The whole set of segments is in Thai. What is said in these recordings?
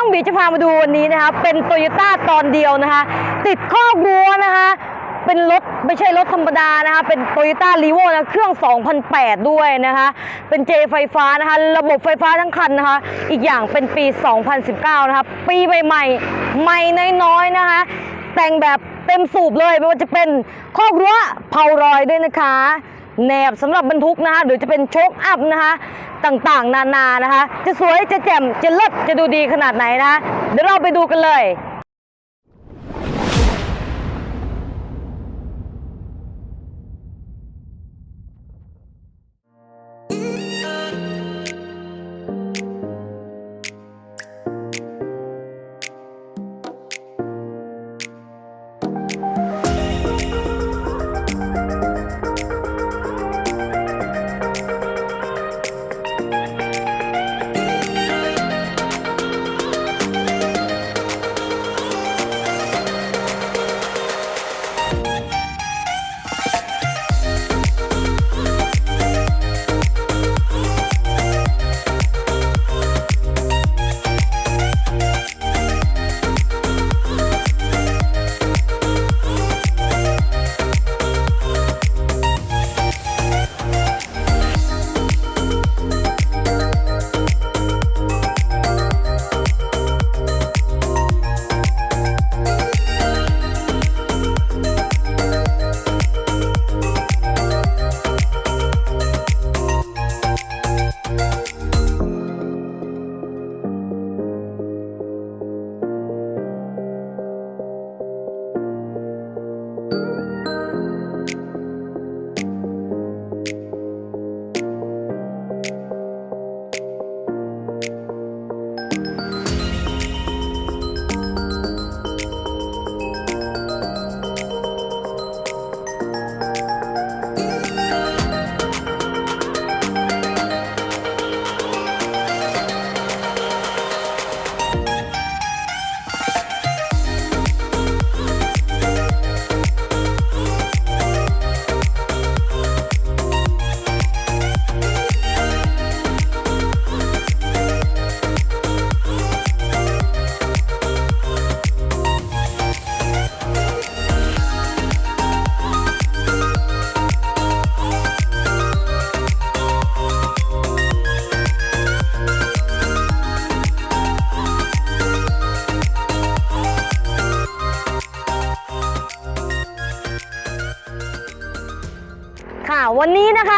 น้องบีจะพามาดูวันนี้นะคะ เป็นโตโยต้าตอนเดียวนะคะ ติดข้อกรั้วนะคะ เป็นรถไม่ใช่รถธรรมดานะคะ เป็นโตโยต้ารีโวนะเครื่อง 2008 ด้วยนะคะ เป็นเจไฟฟ้านะคะ ระบบไฟฟ้าทั้งคันนะคะ อีกอย่างเป็นปี 2019 นะคะ ปีใหม่ๆใหม่น้อยๆนะคะ แต่งแบบเต็มสูบเลยไม่ว่าจะเป็นข้อรั้วเผารอยด้วยนะคะแหนบสำหรับบรรทุกนะคะหรือจะเป็นโชคอัพนะคะ ต่างๆ นานานะคะ จะสวยจะแจ่มจะเลิศจะดูดีขนาดไหนนะเดี๋ยวเราไปดูกันเลย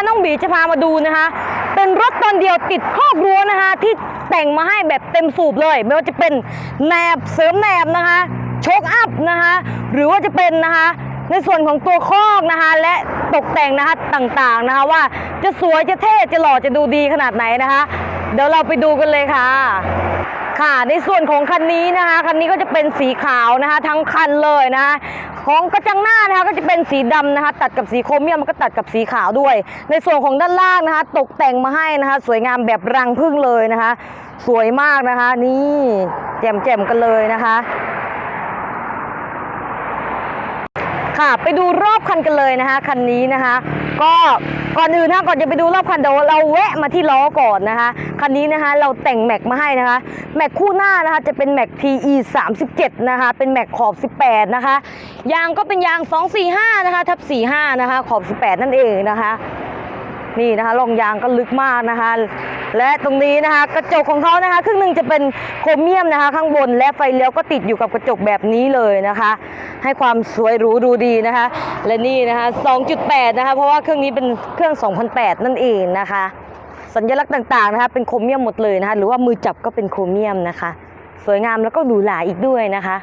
น้องบีจะพามาดูนะคะ เป็นรถตอนเดียวติดครอบรั้วนะคะ ที่แต่งมาให้แบบเต็มสูบเลย ไม่ว่าจะเป็นแหนบเสริมแหนบนะคะโชคอัพนะคะ หรือว่าจะเป็นนะคะในส่วนของตัวคอกนะคะ และตกแต่งนะคะต่างๆนะคะ ว่าจะสวยจะเท่จะหล่อจะดูดีขนาดไหนนะคะ เดี๋ยวเราไปดูกันเลยค่ะ ค่ะในส่วนของคันนี้นะคะคันนี้ก็จะเป็นสีขาวนะคะ ทั้งคันเลยนะคะ ของกระจังหน้านะคะก็จะเป็นสีดำนะคะตัดกับสีโครเมียมมันก็ตัดกับสีขาวด้วย ในส่วนของด้านล่างนะคะ ตกแต่งมาให้นะคะ สวยงามแบบรังพึ่งเลยนะคะ สวยมากนะคะ นี่แจ่มๆกันเลยนะคะ ค่ะ ไปดูรอบคันกันเลยนะคะคันนี้นะคะ ก็ก่อนอื่นนะก่อนจะไปดูรอบคันเดี๋ยวเราแวะมาที่ล้อก่อนนะคะคันนี้นะคะเราแต่งแม็กมาให้นะคะแม็กคู่หน้านะคะจะเป็นแม็ก TE 37นะคะเป็นแม็กขอบ 18 นะคะยางก็เป็นยาง 245 นะคะทับ 45 นะคะขอบ 18 นั่นเองนะคะ นี่นะคะรองยางก็ลึกมากนะคะ และตรงนี้นะคะ กระจกของเขานะคะ ครึ่งหนึ่งจะเป็นโครเมียมนะคะ ข้างบนและไฟเลี้ยวก็ติดอยู่กับกระจกแบบนี้เลยนะคะ ให้ความสวยหรูดูดีนะคะ และนี่นะคะ 2.8 นะคะ เพราะว่าเครื่องนี้เป็นเครื่อง 2008 นั่นเองนะคะ สัญลักษณ์ต่างๆนะคะ เป็นโครเมียมหมดเลยนะคะ หรือว่ามือจับก็เป็นโครเมียมนะคะ สวยงามแล้วก็หรูหราอีกด้วยนะคะ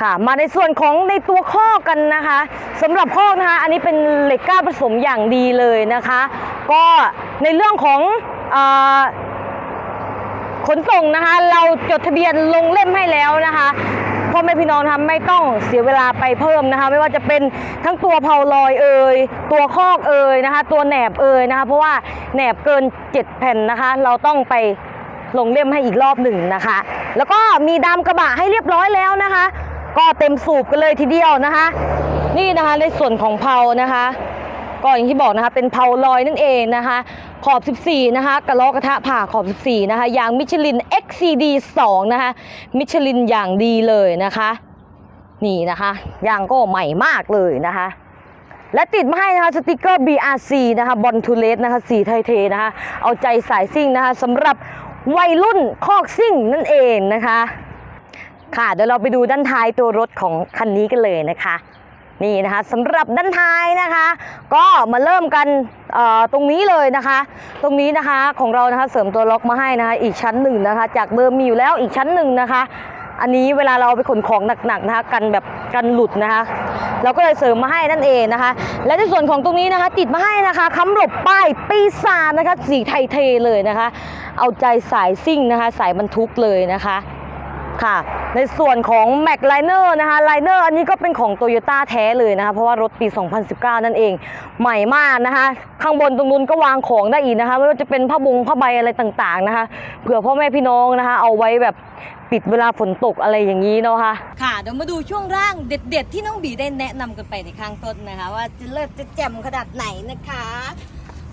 ค่ะ มาในส่วนของในตัวข้อกันนะคะสำหรับข้อนะคะ อันนี้เป็นเหล็กกล้าผสมอย่างดีเลยนะคะ ก็ในเรื่องของอขนส่งนะคะ เราจดทะเบียนลงเล่มให้แล้วนะคะพ่อแม่พี่น้องนะคะไม่ต้องเสียเวลาไปเพิ่มนะคะ ไม่ว่าจะเป็นทั้งตัวเพาลอยเอ่ยตัวคอกเอ่ยนะคะ ตัวแหนบเอ่ยนะคะ เพราะว่าแหนบเกิน 7 แผ่นนะคะ เราต้องไปลงเล่มให้อีกรอบหนึ่งนะคะ แล้วก็มีดำกระบะให้เรียบร้อยแล้วนะคะ ก็เต็มสูบกันเลยทีเดียวนะคะ นี่นะคะในส่วนของเพานะคะ ก็อย่างที่บอกนะคะ เป็นเพาลอยนั่นเองนะคะ ขอบ 14 นะคะกระลอกกระทะผ่าขอบ 14 นะคะยางมิชลิน XCD 2 นะคะ มิชลินอย่างดีเลยนะคะ นี่นะคะยางก็ใหม่มากเลยนะคะและติดมาให้นะคะสติกเกอร์ BRC นะคะบอลทูเลสนะคะสีไทเทนะคะเอาใจสายซิ่งนะคะสำหรับวัยรุ่นคอกซิ่งนั่นเองนะคะ ค่ะ เดี๋ยวเราไปดูด้านท้ายตัวรถของคันนี้กันเลยนะคะนี่นะคะสำหรับด้านท้ายนะคะ ก็มาเริ่มกันตรงนี้เลยนะคะ ตรงนี้นะคะของเรานะคะเสริมตัวล็อกมาให้นะคะ อีกชั้นหนึ่งนะคะ จากเดิมมีอยู่แล้วอีกชั้นหนึ่งนะคะ อันนี้เวลาเราเอาไปขนของหนักๆนะคะ กันแบบกันหลุดนะคะ เราก็เลยเสริมมาให้นั่นเองนะคะ และในส่วนของตรงนี้นะคะ ติดมาให้นะคะค้ำหลบป้ายปีศาจนะคะสีไทยเทเลยนะคะ เอาใจสายซิ่งนะคะ สายบรรทุกเลยนะคะ ค่ะ ในส่วนของ Mac Liner นะคะ Liner อันนี้ก็เป็นของ Toyota แท้เลยนะคะ เพราะว่ารถปี 2019 นั่นเอง ใหม่มากนะคะ ข้างบนตรงนู้นก็วางของได้อีกนะคะ ไม่ว่าจะเป็นผ้าบงผ้าใบอะไรต่างๆนะคะ เผื่อพ่อแม่พี่น้องนะคะ เอาไว้แบบปิดเวลาฝนตกอะไรอย่างนี้เนาะค่ะ ค่ะ เดี๋ยวมาดูช่วงร่างเด็ด ๆ ที่น้องบีได้แนะนำกันไปในข้างต้นนะคะ ว่าจะเลิศจะแจ่มขนาดไหนนะคะ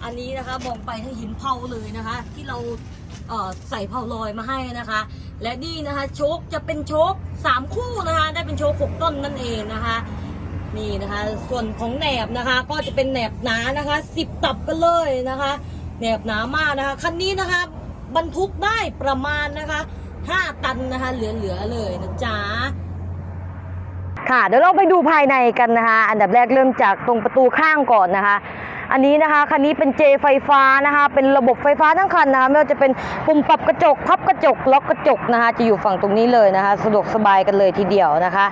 อันนี้นะคะมองไปถ้าหินเผาเลยนะคะ ที่เราเอ่อใส่เผาลอยมาให้นะคะ และนี่นะคะโชคจะเป็นโชคสามคู่นะคะได้เป็นโชคหกต้นนั่นเองนะคะนี่นะคะส่วนของแหนบนะคะ ก็จะเป็นแหนบหนานะคะสิบตับกันเลยนะคะแหนบหนามากนะคะคันนี้นะคะบรรทุกได้ประมาณนะคะห้าตันนะคะเหลือๆเลยนะจ๊ะค่ะเดี๋ยวเราไปดูภายในกันนะคะ อันดับแรกเริ่มจากตรงประตูข้างก่อนนะคะ อันนี้นะคะคันนี้เป็นเจไฟฟ้านะคะ เป็นระบบไฟฟ้าทั้งคันนะคะไม่ว่าจะเป็นปุ่มปรับกระจก พับกระจก ล็อกกระจกนะคะ จะอยู่ฝั่งตรงนี้เลยนะคะ สะดวกสบายกันเลยทีเดียวนะคะ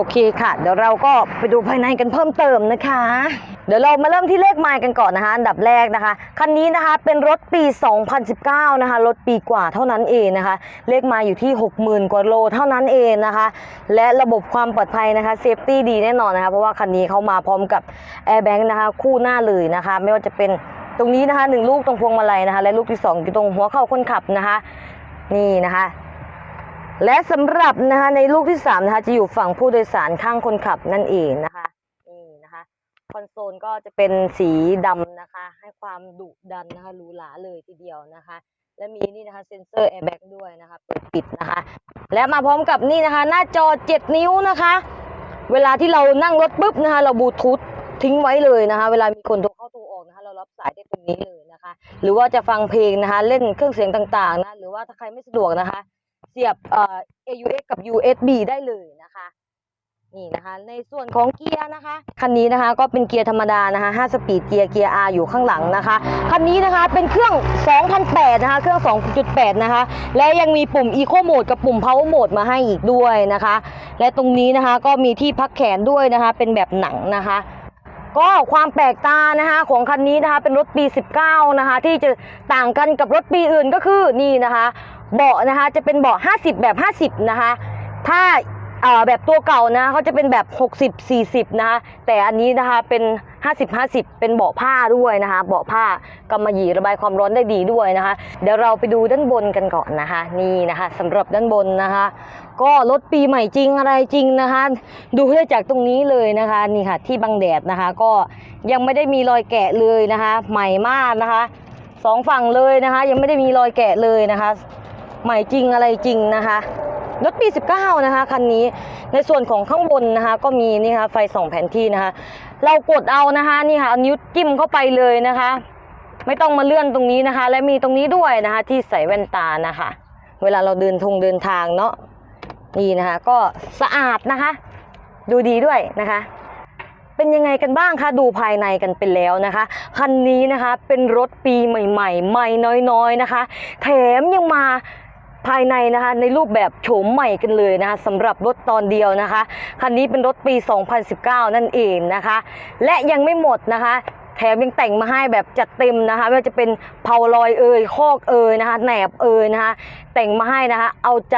โอเคค่ะ เดี๋ยวเราก็ไปดูภายในกันเพิ่มเติมนะคะ เดี๋ยวเรามาเริ่มที่เลขไมล์กันก่อนนะคะ อันดับแรกนะคะ คันนี้นะคะเป็นรถปี 2019 นะคะ รถปีกว่าเท่านั้นเองนะคะ เลขไมล์อยู่ที่ 60,000 กว่าโลเท่านั้นเองนะคะ และระบบความปลอดภัยนะคะเซฟตี้ดีแน่นอนนะคะ เพราะว่าคันนี้เขามาพร้อมกับแอร์แบ็กนะคะ คู่หน้าเลยนะคะ ไม่ว่าจะเป็นตรงนี้นะคะหนึ่งลูกตรงพวงมาลัยนะคะ และลูกที่สองอยู่ตรงหัวเข่าคนขับนะคะ นี่นะคะ และสำหรับนะคะในลูกที่3นะคะจะอยู่ฝั่งผู้โดยสารข้างคนขับนั่นเองนะคะนี่นะคะคอนโซลก็จะเป็นสีดำนะคะ ให้ความดุดันนะคะหรูหราเลยทีเดียวนะคะ และมีนี่นะคะเซ็นเซอร์แอร์แบ็กด้วยนะคะเปิดปิดนะคะ และมาพร้อมกับนี่นะคะ หน้าจอ 7 นิ้วนะคะ เวลาที่เรานั่งรถปุ๊บนะคะเราบลูทูธทิ้งไว้เลยนะคะ เวลามีคนโทรเข้าโทรออกนะคะ เรารับสายได้ตรงนี้เลยนะคะ หรือว่าจะฟังเพลงนะคะ เล่นเครื่องเสียงต่างๆนะหรือว่าถ้าใครไม่สะดวกนะคะ สียบเอ่อ AUX กับ USB ได้เลยนะคะ นี่นะคะ ในส่วนของเกียร์นะคะ คันนี้นะคะก็เป็นเกียร์ธรรมดานะคะ5สปีดเกียร์เกียร์ R อยู่ข้างหลังนะคะ คันนี้นะคะเป็นเครื่อง 2008 นะคะ เครื่อง 2.8 นะคะ และยังมีปุ่ม Eco Mode กับปุ่ม Power Mode มาให้อีกด้วยนะคะ และตรงนี้นะคะก็มีที่พักแขนด้วยนะคะ เป็นแบบหนังนะคะก็ความแปลกตานะคะของคันนี้นะคะเป็นรถปี 19 นะคะที่จะต่างกันกับรถปีอื่นก็คือนี่นะคะ เบาะนะคะจะเป็นเบาะ50 แบบ 50 นะคะ ถ้าแบบตัวเก่านะเขาจะเป็นแบบ 60 40 นะคะ แต่อันนี้นะคะเป็น 50 50 เป็นเบาะผ้าด้วยนะคะ เบาะผ้ากำมะหยี่ระบายความร้อนได้ดีด้วยนะคะ เดี๋ยวเราไปดูด้านบนกันก่อนนะคะ นี่นะคะสำหรับด้านบนนะคะ ก็รถปีใหม่จริงอะไรจริงนะคะ ดูได้จากตรงนี้เลยนะคะนี่ค่ะที่บังแดดนะคะ ก็ยังไม่ได้มีรอยแกะเลยนะคะ ใหม่มากนะคะสองฝั่งเลยนะคะ ยังไม่ได้มีรอยแกะเลยนะคะ ใหม่จริงอะไรจริงนะคะรถปี 19 นะคะคันนี้ในส่วนของข้างบนนะคะ ก็มีนี่ค่ะไฟส่องแผนที่นะคะ เรากดเอานะคะนี่ค่ะนิ้วจิ้มเข้าไปเลยนะคะ ไม่ต้องมาเลื่อนตรงนี้นะคะ และมีตรงนี้ด้วยนะคะ ที่ใส่แว่นตานะคะ เวลาเราเดินทงเดินทางเนาะนี่นะคะ ก็สะอาดนะคะ ดูดีด้วยนะคะ เป็นยังไงกันบ้างคะดูภายในกันไปแล้วนะคะคันนี้นะคะเป็นรถปีใหม่ ๆ ใหม่น้อยๆนะคะ แถมยังมา ภายในนะคะในรูปแบบโฉมใหม่กันเลยนะคะสำหรับรถตอนเดียวนะคะคันนี้เป็นรถปี 2019 นั่นเองนะคะ และยังไม่หมดนะคะแถมยังแต่งมาให้แบบจัดเต็มนะคะไม่ว่าจะเป็นเผาลอยเอ่ยคอกเอ่ยนะคะแหนบเอ่ยนะคะแต่งมาให้นะคะเอาใจ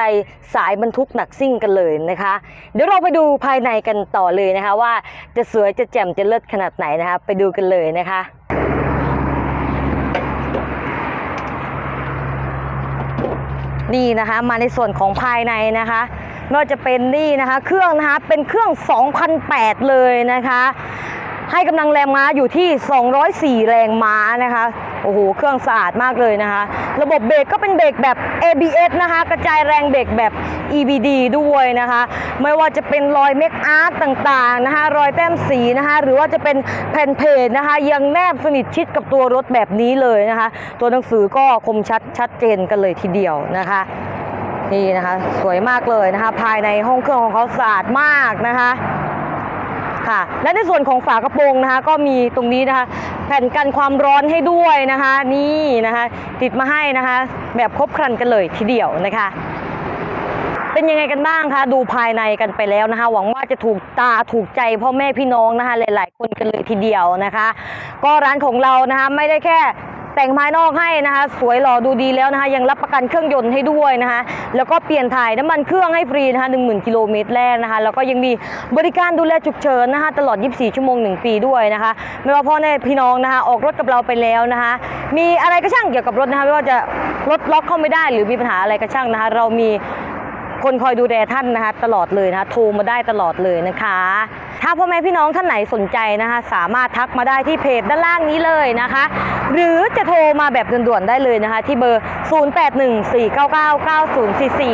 สายบรรทุกหนักซิ่งกันเลยนะคะ เดี๋ยวเราไปดูภายในกันต่อเลยนะคะว่าจะสวยจะแจ่มจะเลิศขนาดไหนนะคะไปดูกันเลยนะคะ นี่นะคะ มาในส่วนของภายในนะคะไม่ว่าจะเป็นนี่นะคะ เครื่องนะคะเป็นเครื่อง 2008 เลยนะคะ ให้กำลังแรงม้าอยู่ที่ 204 แรงม้านะคะ โอ้โห เครื่องสะอาดมากเลยนะคะ ระบบเบรกก็เป็นเบรกแบบ ABS นะคะ กระจายแรงเบรกแบบ EBD ด้วยนะคะ ไม่ว่าจะเป็นรอยเมคอาร์ตต่างๆนะคะ รอยแต้มสีนะคะ หรือว่าจะเป็นแผ่นเพจนะคะ ยังแนบสนิทชิดกับตัวรถแบบนี้เลยนะคะ ตัวหนังสือก็คมชัดชัดเจนกันเลยทีเดียวนะคะนี่นะคะ สวยมากเลยนะคะ ภายในห้องเครื่องของเขาสะอาดมากนะคะ ค่ะ และในส่วนของฝากระโปรงนะคะ ก็มีตรงนี้นะคะ แผ่นกันความร้อนให้ด้วยนะคะ นี่นะคะ ติดมาให้นะคะ แบบครบครันกันเลยทีเดียวนะคะเป็นยังไงกันบ้างคะ ดูภายในกันไปแล้วนะคะ หวังว่าจะถูกตาถูกใจพ่อแม่พี่น้องนะคะ หลาย ๆ คนกันเลยทีเดียวนะคะ ก็ร้านของเรานะคะ ไม่ได้แค่ แต่งภายนอกให้นะคะ สวยหล่อดูดีแล้วนะคะ ยังรับประกันเครื่องยนต์ให้ด้วยนะคะ แล้วก็เปลี่ยนถ่ายน้ำมันเครื่องให้ฟรีนะคะ10,000กิโลเมตรแรกนะคะ แล้วก็ยังมีบริการดูแลฉุกเฉินนะคะ ตลอด 24 ชั่วโมง 1 ปีด้วยนะคะ ไม่ว่าพ่อแม่พี่น้องนะคะ ออกรถกับเราไปแล้วนะคะ มีอะไรก็ช่างเกี่ยวกับรถนะคะ ไม่ว่าจะรถล็อกเข้าไม่ได้ หรือมีปัญหาอะไรก็ช่างนะคะ เรามี คนคอยดูแลท่านนะคะ ตลอดเลยนะคะโทรมาได้ตลอดเลยนะคะ ถ้าพ่อแม่พี่น้องท่านไหนสนใจนะคะ สามารถทักมาได้ที่เพจด้านล่างนี้เลยนะคะ หรือจะโทรมาแบบด่วนๆได้เลยนะคะ ที่เบอร์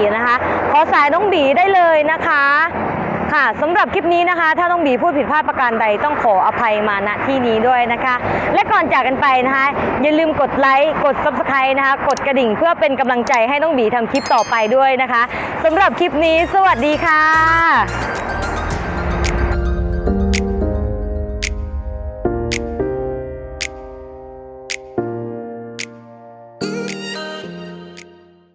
0814999044 นะคะขอสายน้องบีได้เลยนะคะ ค่ะสำหรับคลิปนี้นะคะ ถ้าต้องบีพูดผิดพลาดประการใดต้องขออภัยมาณที่นี้ด้วยนะคะ และก่อนจากกันไปนะคะ อย่าลืมกดไลค์กด subscribe นะคะ กดกระดิ่งเพื่อเป็นกำลังใจให้น้องบีทำคลิปต่อไปด้วยนะคะสำหรับคลิปนี้ สวัสดีค่ะ